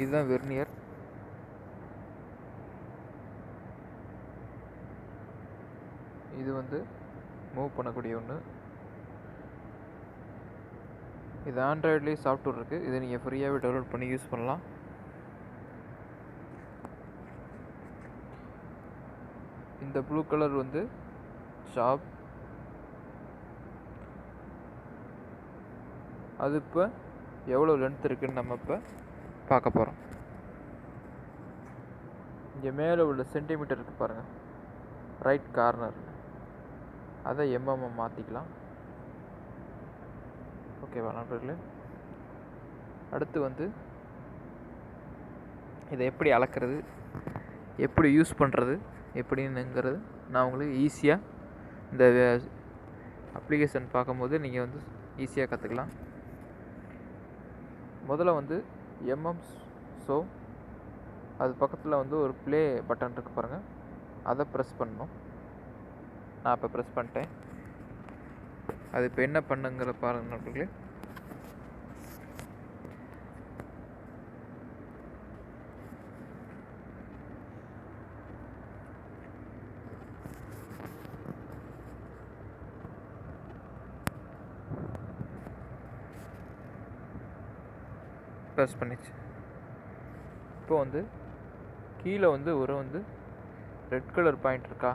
இதுதான் வெர்னியர். இது வந்து மூவ் பண்ணக்கூடிய ஒன்று இது ஆண்ட்ராய்ட்லேயே சாஃப்ட்வேர் இருக்குது இதை நீங்கள் ஃப்ரீயாகவே டவுன்லோட் பண்ணி யூஸ் பண்ணலாம். இந்த ப்ளூ கலர் வந்து ஷாப் அது இப்போ எவ்வளோ லென்த் இருக்குன்னு நம்ம இப்போ பார்க்க போகிறோம் இங்கே மேலே உள்ள சென்டிமீட்டர் இருக்குது பாருங்கள் ரைட் கார்னர் அதை எம்எம் மாற்றிக்கலாம் ஓகேவா நண்பர்களே? அடுத்து வந்து இதை எப்படி அளக்கிறது? எப்படி யூஸ் பண்ணுறது எப்படின்னுங்கிறது நான் உங்களுக்கு ஈஸியாக இந்த அப்ளிகேஷன் பார்க்கும்போது நீங்கள் வந்து ஈஸியாக கற்றுக்கலாம் முதல்ல வந்து எம்எம் ஸோ அது பக்கத்தில் வந்து ஒரு ப்ளே பட்டன் இருக்குது பாருங்கள் அதை ப்ரெஸ் பண்ணணும். நான் இப்போ ப்ரெஸ் பண்ணிட்டேன். அது இப்போ என்ன பண்ணுங்கிற பாருங்கள் நண்பர்களே. ப்ரெஸ் பண்ணிச்சு. இப்போ வந்து கீழே வந்து ஒரு வந்து ரெட் கலர் பாயிண்ட் இருக்கா?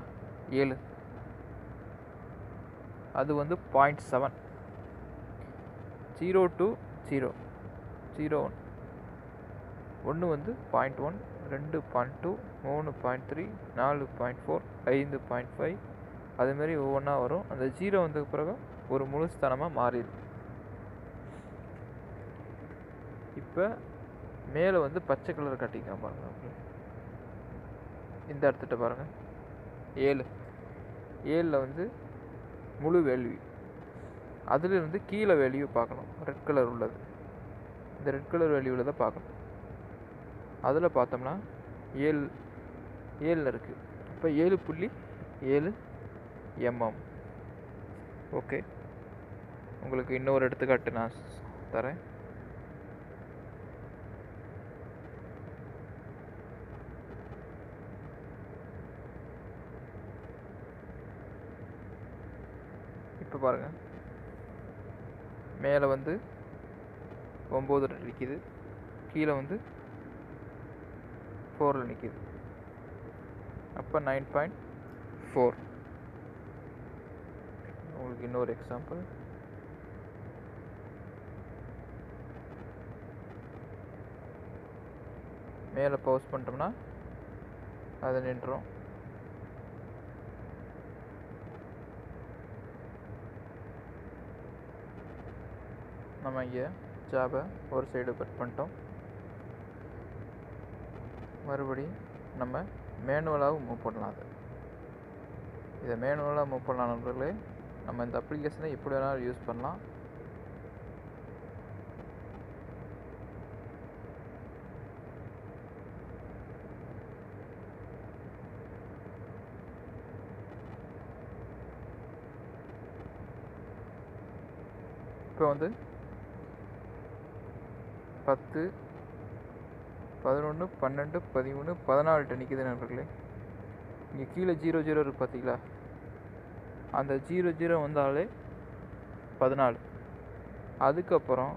ஏழு. அது வந்து point seven. Zero two zero. Zero one. ஒன்று வந்து பாயிண்ட் ஒன் ரெண்டு பாயிண்ட் டூ மூணு பாயிண்ட் த்ரீ நாலு பாயிண்ட் ஃபோர் ஐந்து பாயிண்ட் ஃபைவ். அதுமாரி ஒவ்வொன்றா வரும். அந்த ஜீரோ வந்ததுக்கு பிறகு ஒரு முழுஸ்தானமாக மாறிடுது. இப்போ மேலே வந்து பச்சை கலர் காட்டிக்கலாம் பாருங்கள் அப்படி. இந்த இடத்துட்ட பாருங்கள் ஏழு. ஏழில் வந்து முழு வேல்யூ அதிலிருந்து கீழே வேல்யூ பார்க்கணும். ரெட் கலர் உள்ளது. இந்த ரெட் கலர் வேல்யூவில் தான் பார்க்கணும். அதில் பார்த்தோம்னா ஏழு ஏழில் இருக்குது இப்போ ஏழு புள்ளி ஏழு எம்எம் ஓகே உங்களுக்கு இன்னொரு எடுத்துக்காட்டு நான் தரேன். இப்போ பாருங்கள் மேலே வந்து ஒம்பது நிற்கிது கீழே வந்து ஃபோரில் நிற்கிது அப்போ நைன் பாயிண்ட் ஃபோர் உங்களுக்கு இன்னொரு எக்ஸாம்பிள் மேலே பவுஸ் பண்ணிட்டோம்னா அது நின்றோம் நம்ம இங்கே ஜாபை ஒரு சைடு கட் பண்ணிட்டோம். மறுபடி நம்ம மேனுவலாகவும் மூவ் பண்ணலாம் அது. இதை மேனுவலாக மூவ் பண்ணலாம் நண்பர்களே. நம்ம இந்த அப்ளிகேஷனை எப்படி வேணாலும் யூஸ் பண்ணலாம். இப்போ வந்து பத்து பதினொன்று பன்னெண்டு பதிமூணு பதினாலுட்ட நிற்கிது நண்பர்களே. இங்கே கீழே ஜீரோ ஜீரோ இருக்குது பார்த்தீங்களா அந்த ஜீரோ ஜீரோ வந்தாலே பதினாலு. அதுக்கப்புறம்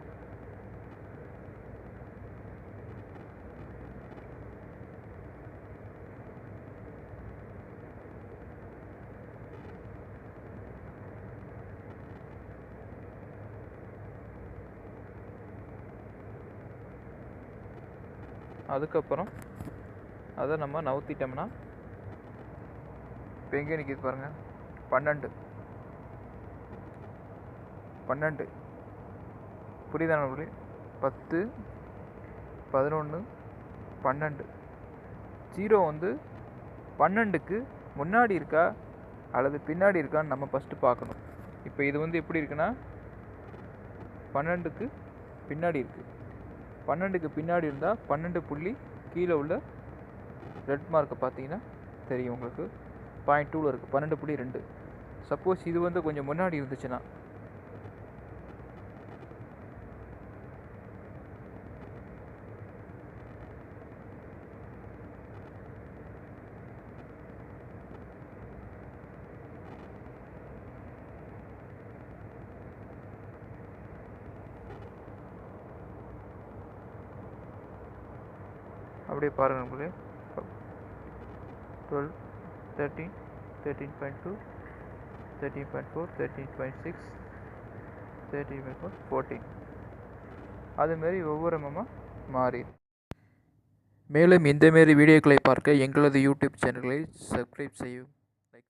அதுக்கப்புறம் அதை நம்ம நவுத்திட்டோம்னா இப்போ எங்கே நிற்கிது பாருங்கள் பன்னெண்டு. பன்னெண்டு. புரியுதா நம்மளே பத்து பதினொன்று பன்னெண்டு. ஜீரோ வந்து பன்னெண்டுக்கு முன்னாடி இருக்கா? அல்லது பின்னாடி இருக்கான்னு நம்ம ஃபஸ்ட்டு பார்க்கணும். இப்போ இது வந்து எப்படி இருக்குன்னா பன்னெண்டுக்கு பின்னாடி இருக்குது பன்னெண்டுக்கு பின்னாடி இருந்தால் பன்னெண்டு புள்ளி கீழே உள்ள ரெட் மார்க்கை பார்த்தீங்கன்னா தெரியும் உங்களுக்கு. பாயிண்ட் டூவில் இருக்குது பன்னெண்டு புள்ளி ரெண்டு. சப்போஸ் இது வந்து கொஞ்சம் முன்னாடி இருந்துச்சுன்னா அப்படியே பாருங்கள் நண்பர்களே twelve thirteen thirteen point two thirteen point four thirteen point six thirteen point four fourteen அதுமாரி ஒவ்வொரு எம்எம்மாக மாறி. மேலும் இந்தமாரி வீடியோக்களை பார்க்க எங்களது யூடியூப் சேனல்களை சப்ஸ்கிரைப் செய்யும்